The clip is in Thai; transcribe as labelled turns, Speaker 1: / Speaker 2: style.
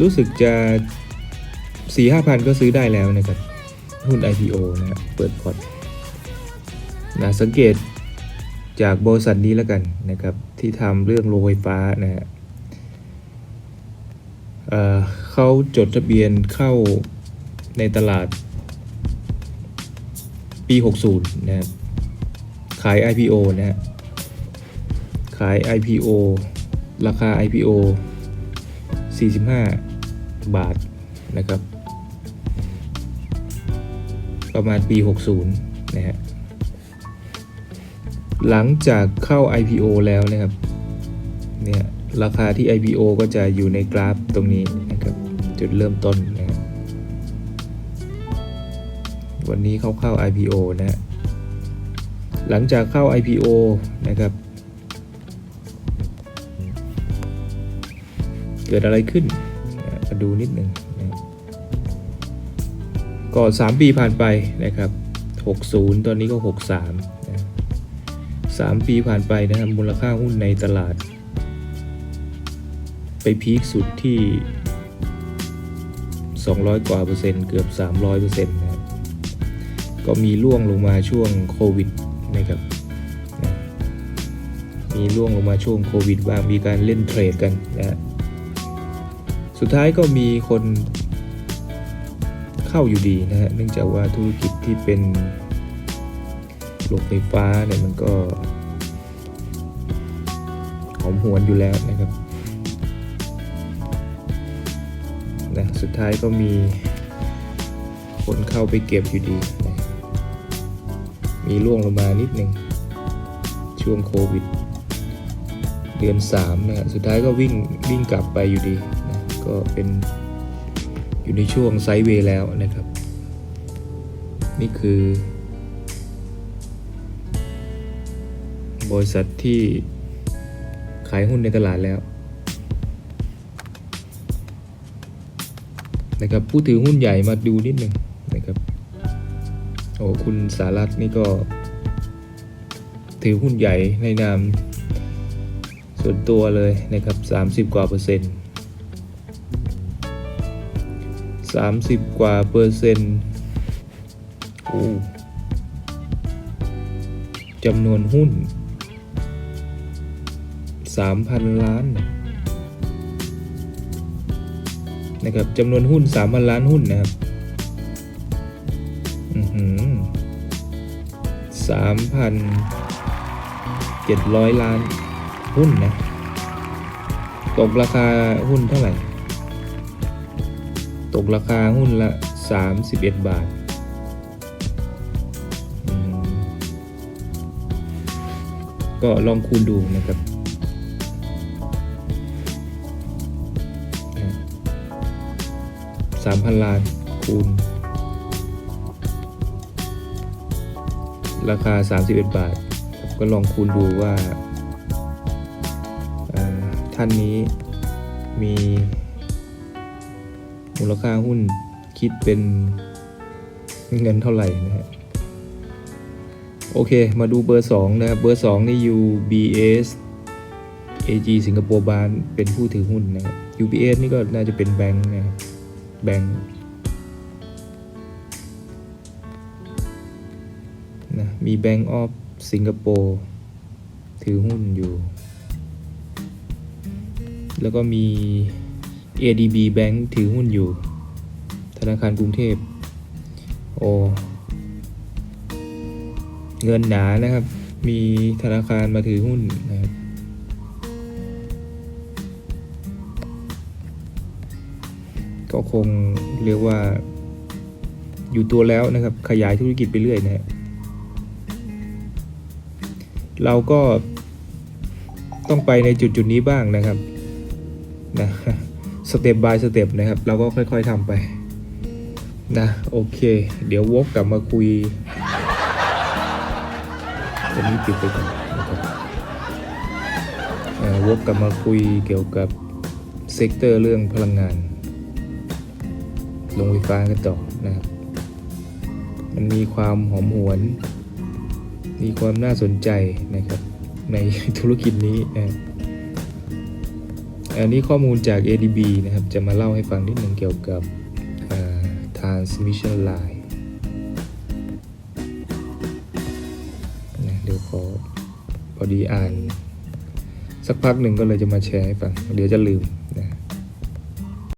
Speaker 1: รู้สึกจะสี่ห้าพันก็ซื้อได้แล้วนะครับ หุ้น IPO นะครับเปิดพอร์ตนะสังเกตจากบริษัทนี้แล้วกันนะครับ ที่ทำเรื่องโรงไฟฟ้านะฮะเเขาจดทะเบียนเข้าในตลาดปี 60 นะครับ ขาย IPO นะฮะ ขาย IPO ราคา IPO 45 บาทนะครับ ประมาณปี 60 นะฮะ หลังจากเข้า IPO แล้วนะครับ เนี่ยราคาที่ IPO ก็จะอยู่ในกราฟตรงนี้นะครับ จุดเริ่มต้นนะครับวันนี้เขาเข้า IPO นะฮะหลังจากเข้า IPO นะครับ เกิดอะไรขึ้นมาดูนิดหนึ่งนะก็3ปีผ่านไปนะครับ 60 ตอนนี้ก็ 63นะ3ปีผ่านไปนะครับมูลค่าหุ้นในตลาด ไปพีคสุดที่ 200 กว่าเปอร์เซ็นต์เกือบ 300เปอร์เซ็นต์นะครับก็มีร่วงลงมาช่วงโควิดนะครับนะมีร่วงลงมาช่วงโควิดบ้างมีการเล่นเทรดกันนะฮะ สุดท้ายก็มีคนเข้าอยู่ดีนะฮะเนื่องจากว่าธุรกิจที่เป็นโรงไฟฟ้าเนี่ยมันก็หอมหวนอยู่แล้วนะครับนะสุดท้ายก็มีคนเข้าไปเก็บอยู่ดีนะมีร่วงลงมานิดหนึ่งช่วงโควิด เดือน3นะฮะสุดท้ายก็วิ่งวิ่งกลับไปอยู่ดี ก็เป็นอยู่ในช่วงไซด์เวย์แล้วนะครับ นี่คือ บริษัทที่ขายหุ้นในตลาดแล้วนะครับผู้ถือหุ้นใหญ่มาดูนิดหนึ่งนะครับโอ้คุณสารัตน์นี่ก็ ถือหุ้นใหญ่ในนามส่วนตัวเลยนะครับ 30 กว่าเปอร์เซ็นต์ 30 กว่าเปอร์เซ็นต์โอ้จำนวนหุ้น 3,000 ล้านนะครับจำนวนหุ้น 3,000 ล้านหุ้นนะครับอือหือ3,700ล้านหุ้นนะ ตกราคาหุ้นเท่าไหร่ กราคาหุ้นละ 31 บาท ก็ลองคูณดูนะครับ สามพันล้านคูณ ราคา 31 บาท ก็ลองคูณดูว่า ท่านนี้มี มูลค่าหุ้นคิดเป็นเงินเท่าไหร่นะฮะโอเค มาดูเบอร์ 2 นะครับ เบอร์ 2 นี่ UBS AG สิงคโปร์บานเป็นผู้ถือหุ้นนะครับ UBS นี่ก็น่าจะเป็นแบงค์นะครับแบงค์นะมี Bank of สิงคโปร์ถือหุ้นอยู่ แล้วก็มี ADB Bank ถือหุ้นอยู่ ธนาคารกรุงเทพ โอ้เงินหนานะครับ มีธนาคารมาถือหุ้นนะครับก็คงเรียกว่า อยู่ตัวแล้วนะครับ ขยายธุรกิจไปเรื่อยนะฮะเราก็ต้องไปในจุดจุดนี้บ้างนะครับนะ สเต็ปบายสเต็ปนะครับ เราก็ค่อยๆทำไปนะโอเค เดี๋ยววกกลับมาคุยตัวนี้ปิดไปก่อนนะครับอ่าวกกลับมาคุยเกี่ยวกับเซกเตอร์เรื่องพลังงานโรงไฟฟ้ากันต่อนะครับ มันมีความหอมหวน มีความน่าสนใจนะครับ ในธุรกิจนี้นะเอ อันนี้ข้อมูลจาก ADB นะครับ จะมาเล่าให้ฟังนิดหนึ่งเกี่ยวกับ transmission line นะเดี๋ยวขอพอดีอ่าน สักพักหนึ่งก็เลยจะมาแชร์ให้ฟัง เดี๋ยวจะลืม